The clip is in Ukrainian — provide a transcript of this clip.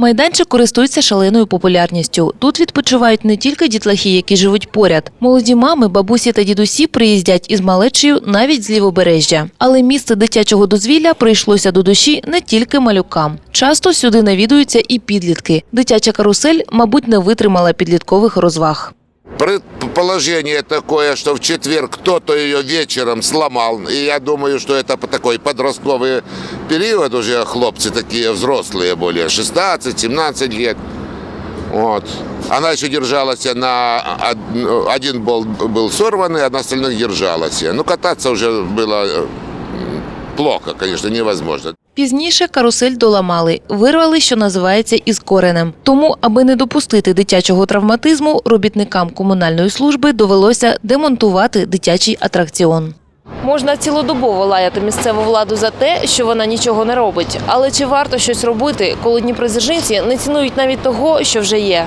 Майданчик користується шаленою популярністю. Тут відпочивають не тільки дітлахи, які живуть поряд. Молоді мами, бабусі та дідусі приїздять із малечею навіть з лівобережжя. Але місце дитячого дозвілля прийшлося до душі не тільки малюкам. Часто сюди навідуються і підлітки. Дитяча карусель, мабуть, не витримала підліткових розваг. Предположение такое, что в четверг кто-то ее вечером сломал. И я думаю, что это такой подростковый период уже хлопцы такие взрослые более, 16-17 лет. Вот. Она еще держалась на од- один бол был сорванный, а на остальных держалась. Ну, кататься уже было э, плохо, конечно, невозможно. Пізніше карусель доламали, вирвали, що називається, із коренем. Тому, аби не допустити дитячого травматизму, робітникам комунальної служби довелося демонтувати дитячий атракціон. Можна цілодобово лаяти місцеву владу за те, що вона нічого не робить. Але чи варто щось робити, коли дніпродзержинці не цінують навіть того, що вже є?